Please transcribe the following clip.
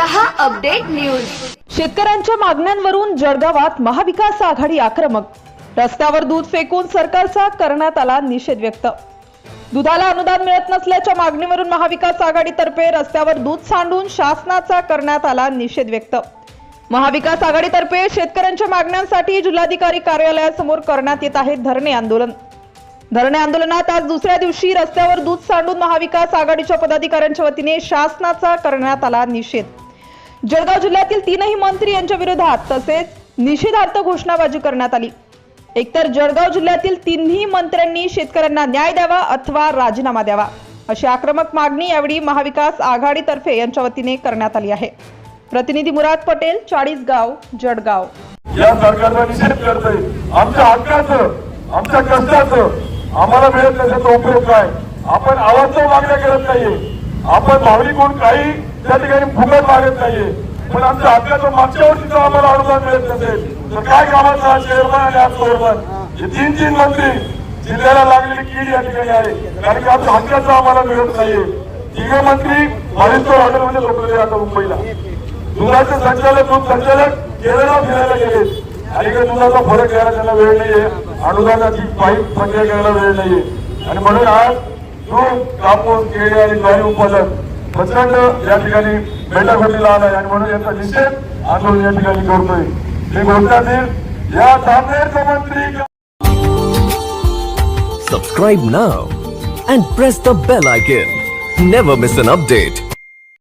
News. शेतकऱ्यांच्या मागण्यांवरून जळगावात महाविकास आघाडी आक्रमक. रस्त्यावर दूध फेकून सरकारचा करण्यात आला निषेध व्यक्त. दुधाला अनुदान मिळत नसल्याच्या मागणीवरून महाविकास आघाडीतर्फे रस्त्यावर दूध सांडून शासनाचा करण्यात आला निषेध व्यक्त. महाविकास आघाडीतर्फे शेतकऱ्यांच्या मागण्यांसाठी जिल्हाधिकारी कार्यालयासमोर करण्यात येत आहे धरणे आंदोलन. धरणे आंदोलनात आज दुसऱ्या दिवशी रस्त्यावर दूध सांडून महाविकास आघाडीच्या पदाधिकाऱ्यांच्या वतीने शासनाचा करण्यात आला निषेध. जळगाव जिल्ह्यातील तीनही मंत्री यांच्या विरोधात तसेच निषेधार्थ घोषणाबाजी करण्यात आली. एकतर जळगाव जिल्ह्यातील तिन्ही मंत्र्यांनी शेतकऱ्यांना न्याय द्यावा अथवा राजीनामा द्यावा अशी आक्रमक मागणी यावेळी महाविकास आघाडीतर्फे यांच्या वतीने करण्यात आली आहे. प्रतिनिधी मुराद पटेल चाळीसगाव जळगाव. या सरकारचा निषेध करतोय आमच्या हक्काचं आमच्या कष्टाचं आम्हाला मिळत त्याचा उपयोग काय? आपण आवाज मागण्या करत नाहीये. आपण भावनिक काही त्या ठिकाणी फुकट लागत नाहीये. पण आमच्या हक्काचं मागच्या वर्षीचं आम्हाला अनुदान मिळत नसेल. तर काय कामाचा हा चेअरमन आणि आज चेअरमन हे तीन तीन मंत्री जिल्ह्याला लागलेली कीड या ठिकाणी आहे. कारण की आमच्या हक्काचं आम्हाला मिळत नाहीये. तिघे मंत्री हॉटेल हॉटेलमध्ये झोपलेले आता मुंबईला. दुधाचे संचालक दूध संचालक केरळला फिरायला गेले आणि काही दुधाचा फरक घ्यायला त्यांना वेळ नाहीये. अनुदानाची पाईप प्रक्रिया करायला वेळ नाहीये. आणि म्हणून आज दूध कापूस केळी आणि गाई उत्पादन प्रचंड या ठिकाणी बैठकवरती आलाय आणि म्हणून याचा निषेध आंदोलन या ठिकाणी करतोय मी घोषणातील या सामनेरचे मंत्री Subscribe now and press the bell icon. Never miss an update.